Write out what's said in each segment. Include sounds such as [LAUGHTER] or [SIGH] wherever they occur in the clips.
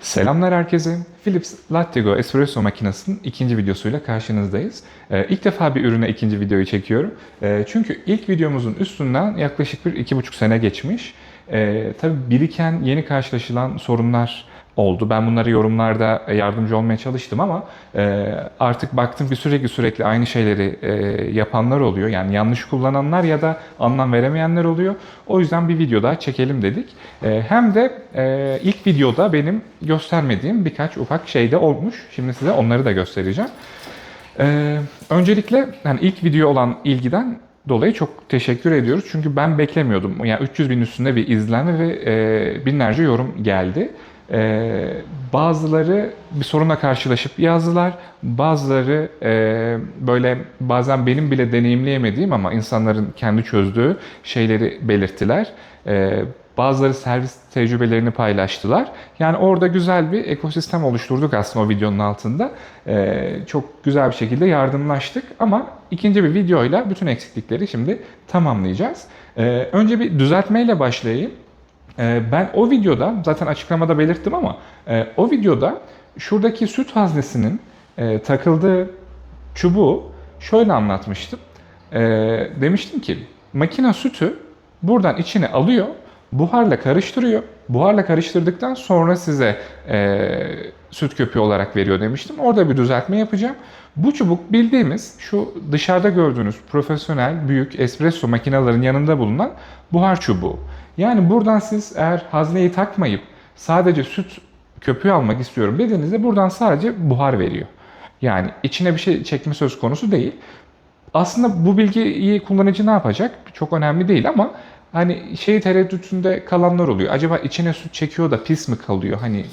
Selamlar herkese. Philips Lattego espresso makinesinin ikinci videosuyla karşınızdayız. Ee, ilk defa bir ürüne ikinci videoyu çekiyorum. Ee, çünkü ilk videomuzun üstünden yaklaşık bir iki buçuk sene geçmiş. Ee, tabii biriken yeni karşılaşılan sorunlar oldu. Ben bunları yorumlarda yardımcı olmaya çalıştım ama e, artık baktım ki sürekli sürekli aynı şeyleri e, yapanlar oluyor. Yani yanlış kullananlar ya da anlam veremeyenler oluyor. O yüzden bir video daha çekelim dedik. E, hem de e, ilk videoda benim göstermediğim birkaç ufak şey de olmuş. Şimdi size onları da göstereceğim. E, öncelikle yani ilk video olan ilgiden dolayı çok teşekkür ediyoruz. Çünkü ben beklemiyordum. Yani 300 bin üstünde bir izlenme ve e, binlerce yorum geldi. Ee, bazıları bir sorunla karşılaşıp yazdılar. Bazıları e, böyle bazen benim bile deneyimleyemediğim ama insanların kendi çözdüğü şeyleri belirttiler. Ee, bazıları servis tecrübelerini paylaştılar. Yani orada güzel bir ekosistem oluşturduk aslında o videonun altında. Ee, çok güzel bir şekilde yardımlaştık ama ikinci bir videoyla bütün eksiklikleri şimdi tamamlayacağız. Ee, önce bir düzeltmeyle başlayayım. Ee, Ben o videoda, zaten açıklamada belirttim ama e, o videoda şuradaki süt haznesinin e, takıldığı çubuğu şöyle anlatmıştım. E, Demiştim ki makine sütü buradan içine alıyor, buharla karıştırıyor. Buharla karıştırdıktan sonra size süt köpüğü olarak veriyor demiştim. Orada bir düzeltme yapacağım. Bu çubuk bildiğimiz şu dışarıda gördüğünüz profesyonel büyük espresso makinelerin yanında bulunan buhar çubuğu. Yani buradan siz eğer hazneyi takmayıp sadece süt köpüğü almak istiyorum dediğinizde buradan sadece buhar veriyor. Yani içine bir şey çekme söz konusu değil. Aslında bu bilgiyi kullanıcı ne yapacak? Çok önemli değil ama hani şey tereddütünde kalanlar oluyor. Acaba içine süt çekiyor da pis mi kalıyor? Hani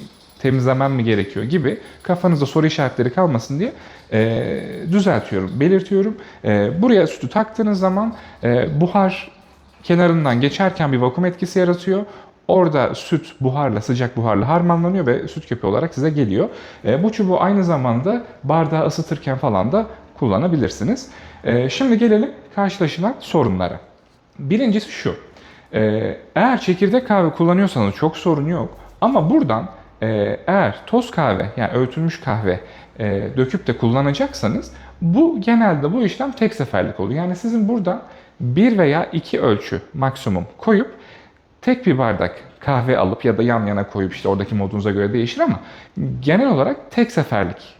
temizlemem mi gerekiyor gibi kafanızda soru işaretleri kalmasın diye e, düzeltiyorum, belirtiyorum. E, buraya sütü taktığınız zaman e, buhar kenarından geçerken bir vakum etkisi yaratıyor. Orada süt buharla, sıcak buharla harmanlanıyor ve süt köpüğü olarak size geliyor. E, bu çubuğu aynı zamanda bardağı ısıtırken falan da kullanabilirsiniz. E, şimdi gelelim karşılaşılan sorunlara. Birincisi şu. E, eğer çekirdek kahve kullanıyorsanız çok sorun yok. Ama buradan e, eğer toz kahve yani öğütülmüş kahve e, döküp de kullanacaksanız bu genelde bu işlem tek seferlik oluyor. Yani sizin buradan bir veya iki ölçü maksimum koyup tek bir bardak kahve alıp ya da yan yana koyup işte oradaki modunuza göre değişir ama genel olarak tek seferlik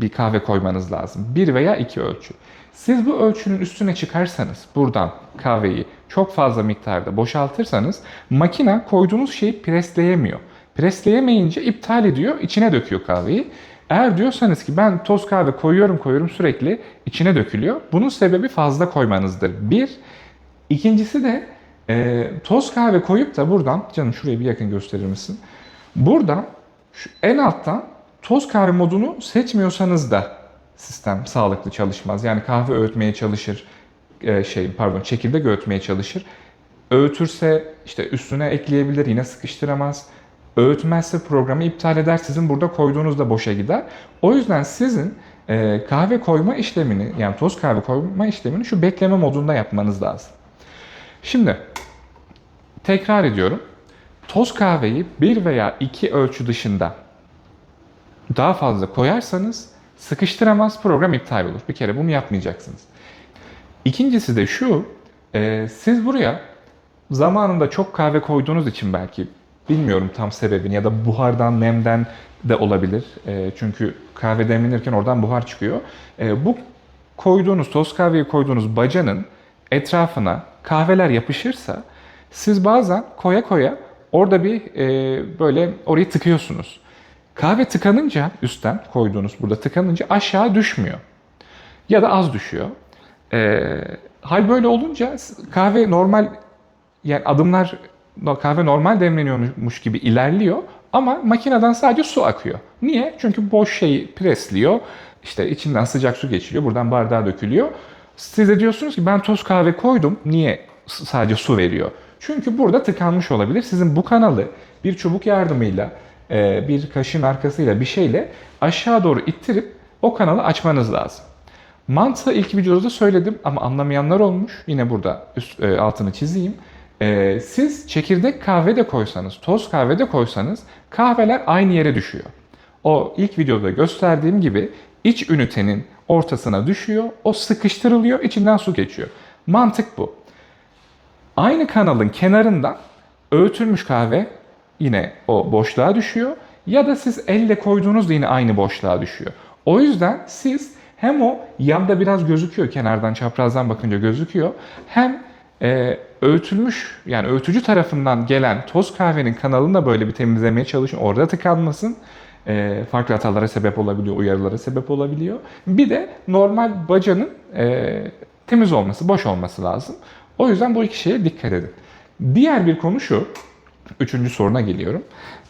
bir kahve koymanız lazım. Bir veya iki ölçü. Siz bu ölçünün üstüne çıkarsanız buradan kahveyi çok fazla miktarda boşaltırsanız makine koyduğunuz şeyi presleyemiyor. Presleyemeyince iptal ediyor, içine döküyor kahveyi. Eğer diyorsanız ki ben toz kahve koyuyorum koyuyorum sürekli içine dökülüyor. Bunun sebebi fazla koymanızdır. Bir. İkincisi de e, toz kahve koyup da buradan, canım şurayı bir yakın gösterir misin? Buradan şu en alttan toz kahve modunu seçmiyorsanız da sistem sağlıklı çalışmaz. Yani kahve öğütmeye çalışır, e, şey pardon çekirdek öğütmeye çalışır. Öğütürse işte üstüne ekleyebilir yine sıkıştıramaz. Öğütmezse programı iptal eder. Sizin burada koyduğunuz da boşa gider. O yüzden sizin e, kahve koyma işlemini yani toz kahve koyma işlemini şu bekleme modunda yapmanız lazım. Şimdi tekrar ediyorum. Toz kahveyi bir veya iki ölçü dışında daha fazla koyarsanız sıkıştıramaz program iptal olur. Bir kere bunu yapmayacaksınız. İkincisi de şu, e, siz buraya zamanında çok kahve koyduğunuz için belki bilmiyorum tam sebebini ya da buhardan, nemden de olabilir. E, çünkü kahve demlenirken oradan buhar çıkıyor. E, bu koyduğunuz, toz kahveyi koyduğunuz bacanın etrafına kahveler yapışırsa siz bazen koya koya orada bir e, böyle orayı tıkıyorsunuz. Kahve tıkanınca üstten koyduğunuz burada tıkanınca aşağı düşmüyor. Ya da az düşüyor. E, hal böyle olunca kahve normal yani adımlar kahve normal demleniyormuş gibi ilerliyor ama makineden sadece su akıyor. Niye? Çünkü boş şeyi presliyor. İşte içinden sıcak su geçiriyor. Buradan bardağa dökülüyor. Siz de diyorsunuz ki ben toz kahve koydum. Niye sadece su veriyor? Çünkü burada tıkanmış olabilir. Sizin bu kanalı bir çubuk yardımıyla, e, bir kaşın arkasıyla bir şeyle aşağı doğru ittirip o kanalı açmanız lazım. Mantığı ilk videoda söyledim ama anlamayanlar olmuş. Yine burada üst, e, altını çizeyim. Ee, siz çekirdek kahve de koysanız, toz kahve de koysanız kahveler aynı yere düşüyor. O ilk videoda gösterdiğim gibi iç ünitenin ortasına düşüyor, o sıkıştırılıyor, içinden su geçiyor. Mantık bu. Aynı kanalın kenarından öğütülmüş kahve yine o boşluğa düşüyor ya da siz elle koyduğunuzda yine aynı boşluğa düşüyor. O yüzden siz hem o yanda biraz gözüküyor kenardan çaprazdan bakınca gözüküyor hem e, öğütülmüş yani öğütücü tarafından gelen toz kahvenin kanalını da böyle bir temizlemeye çalışın orada tıkanmasın. E, farklı hatalara sebep olabiliyor, uyarılara sebep olabiliyor. Bir de normal bacanın e, temiz olması, boş olması lazım. O yüzden bu iki şeye dikkat edin. Diğer bir konu şu, üçüncü soruna geliyorum.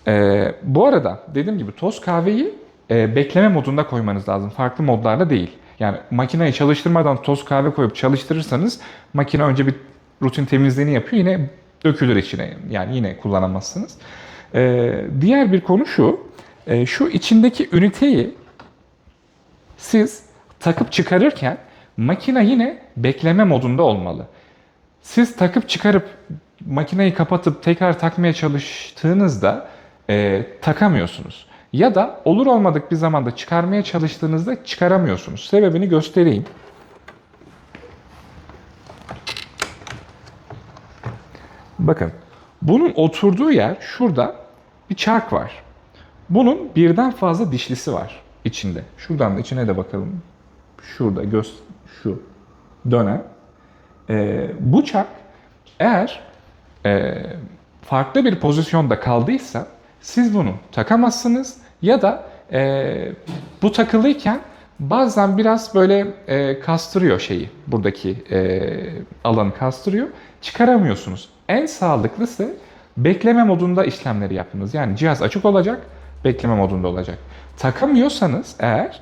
E, bu arada dediğim gibi toz kahveyi e, bekleme modunda koymanız lazım. Farklı modlarda değil. Yani makineyi çalıştırmadan toz kahve koyup çalıştırırsanız makine önce bir rutin temizliğini yapıyor. Yine dökülür içine. Yani yine kullanamazsınız. E, diğer bir konu şu. e, şu içindeki üniteyi siz takıp çıkarırken makine yine bekleme modunda olmalı. Siz takıp çıkarıp makineyi kapatıp tekrar takmaya çalıştığınızda e, takamıyorsunuz. Ya da olur olmadık bir zamanda çıkarmaya çalıştığınızda çıkaramıyorsunuz. Sebebini göstereyim. Bakın bunun oturduğu yer şurada bir çark var. Bunun birden fazla dişlisi var içinde. Şuradan da içine de bakalım. Şurada göz şu dönen. Ee, bu çark eğer e, farklı bir pozisyonda kaldıysa siz bunu takamazsınız ya da e, bu takılıyken bazen biraz böyle e, kastırıyor şeyi buradaki e, alanı kastırıyor çıkaramıyorsunuz. En sağlıklısı bekleme modunda işlemleri yapınız. Yani cihaz açık olacak, bekleme modunda olacak. Takamıyorsanız eğer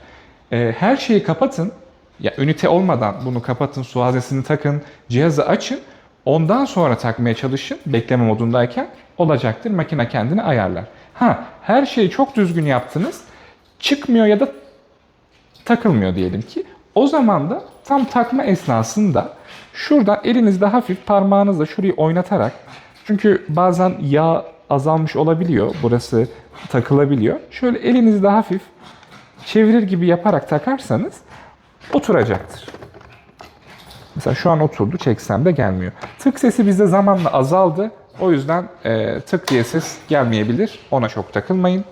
e, her şeyi kapatın, ya ünite olmadan bunu kapatın, su haznesini takın, cihazı açın. Ondan sonra takmaya çalışın bekleme modundayken olacaktır. Makine kendini ayarlar. Ha her şeyi çok düzgün yaptınız. Çıkmıyor ya da takılmıyor diyelim ki. O zaman da tam takma esnasında şurada elinizde hafif parmağınızla şurayı oynatarak çünkü bazen yağ azalmış olabiliyor. Burası takılabiliyor. Şöyle elinizde hafif çevirir gibi yaparak takarsanız oturacaktır. Mesela şu an oturdu çeksem de gelmiyor. Tık sesi bizde zamanla azaldı. O yüzden e, tık diye ses gelmeyebilir. Ona çok takılmayın.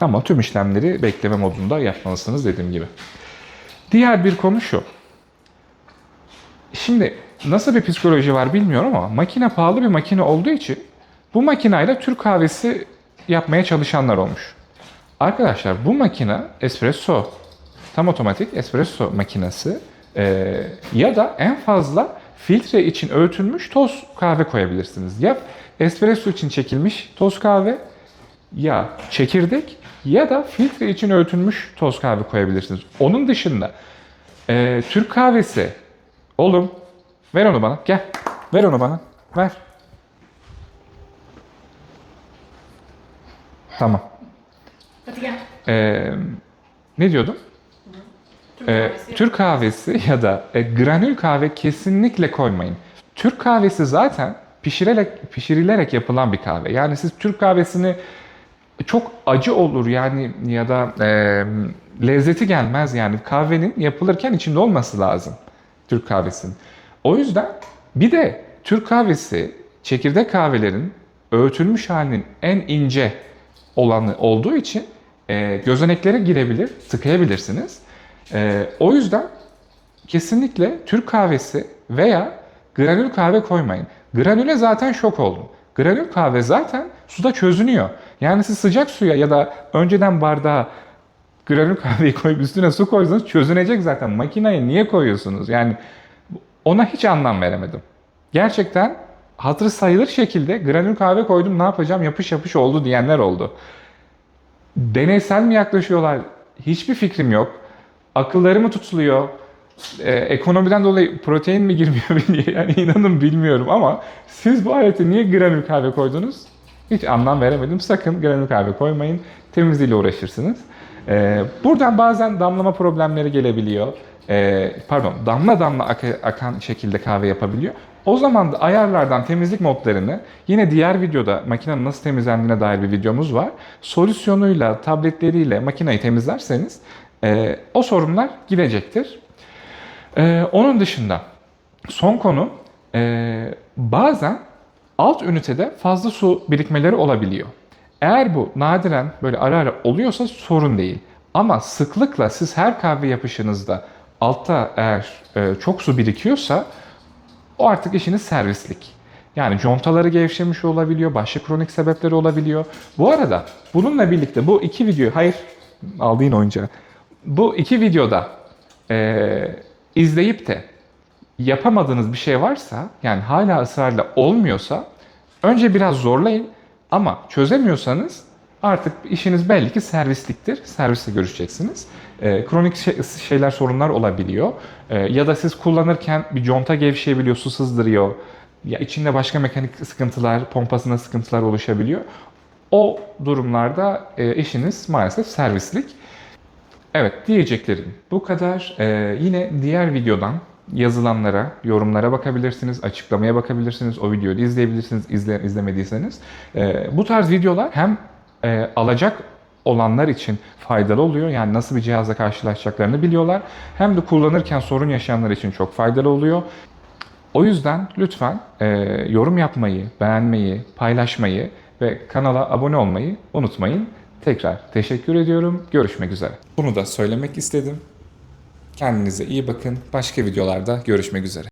Ama tüm işlemleri bekleme modunda yapmalısınız dediğim gibi. Diğer bir konu şu. Şimdi nasıl bir psikoloji var bilmiyorum ama makine pahalı bir makine olduğu için bu makineyle Türk kahvesi yapmaya çalışanlar olmuş. Arkadaşlar bu makine espresso, tam otomatik espresso makinesi e, ya da en fazla filtre için öğütülmüş toz kahve koyabilirsiniz. Ya espresso için çekilmiş toz kahve ya çekirdek ya da filtre için öğütülmüş toz kahve koyabilirsiniz. Onun dışında e, Türk kahvesi oğlum ver onu bana gel ver onu bana ver. Tamam. Hadi gel. Ee, ne diyordum? Türk Ee, kahvesi. Türk kahvesi ya da e, granül kahve kesinlikle koymayın. Türk kahvesi zaten pişirilerek pişirilerek yapılan bir kahve. Yani siz Türk kahvesini çok acı olur yani ya da e, lezzeti gelmez yani kahvenin yapılırken içinde olması lazım Türk kahvesinin. O yüzden bir de Türk kahvesi çekirdek kahvelerin öğütülmüş halinin en ince olanı olduğu için e, gözeneklere girebilir, tıkayabilirsiniz. E, o yüzden kesinlikle Türk kahvesi veya granül kahve koymayın. Granüle zaten şok oldum. Granül kahve zaten suda çözünüyor. Yani siz sıcak suya ya da önceden bardağa granül kahveyi koyup üstüne su koysanız çözünecek zaten. Makineye niye koyuyorsunuz? Yani ona hiç anlam veremedim. Gerçekten hatırı sayılır şekilde granül kahve koydum ne yapacağım yapış yapış oldu diyenler oldu. Deneysel mi yaklaşıyorlar? Hiçbir fikrim yok. Akılları mı tutuluyor? Ee, ekonomiden dolayı protein mi girmiyor [LAUGHS] diye yani inanın bilmiyorum ama siz bu alete niye granül kahve koydunuz? Hiç anlam veremedim. Sakın granül kahve koymayın. Temizliğiyle uğraşırsınız. Ee, buradan bazen damlama problemleri gelebiliyor. Ee, pardon, damla damla aka- akan şekilde kahve yapabiliyor. O zaman da ayarlardan temizlik modlarını yine diğer videoda makinenin nasıl temizlendiğine dair bir videomuz var. Solüsyonuyla, tabletleriyle makineyi temizlerseniz e, o sorunlar gidecektir. Ee, onun dışında son konu e, bazen alt ünitede fazla su birikmeleri olabiliyor. Eğer bu nadiren böyle ara ara oluyorsa sorun değil. Ama sıklıkla siz her kahve yapışınızda altta eğer e, çok su birikiyorsa o artık işiniz servislik. Yani contaları gevşemiş olabiliyor, başka kronik sebepleri olabiliyor. Bu arada bununla birlikte bu iki video, hayır aldığın oyuncağı. Bu iki videoda e, izleyip de yapamadığınız bir şey varsa, yani hala ısrarla olmuyorsa önce biraz zorlayın ama çözemiyorsanız artık işiniz belli ki servisliktir. Servisle görüşeceksiniz. Ee, kronik şey- şeyler, sorunlar olabiliyor. Ee, ya da siz kullanırken bir conta gevşeyebiliyor, su sızdırıyor. Ya içinde başka mekanik sıkıntılar, pompasında sıkıntılar oluşabiliyor. O durumlarda e, işiniz maalesef servislik. Evet diyeceklerim bu kadar. Ee, yine diğer videodan yazılanlara, yorumlara bakabilirsiniz, açıklamaya bakabilirsiniz. O videoyu da izleyebilirsiniz izle, izlemediyseniz. Ee, bu tarz videolar hem e, alacak olanlar için faydalı oluyor. Yani nasıl bir cihazla karşılaşacaklarını biliyorlar. Hem de kullanırken sorun yaşayanlar için çok faydalı oluyor. O yüzden lütfen e, yorum yapmayı, beğenmeyi, paylaşmayı ve kanala abone olmayı unutmayın. Tekrar teşekkür ediyorum. Görüşmek üzere. Bunu da söylemek istedim. Kendinize iyi bakın. Başka videolarda görüşmek üzere.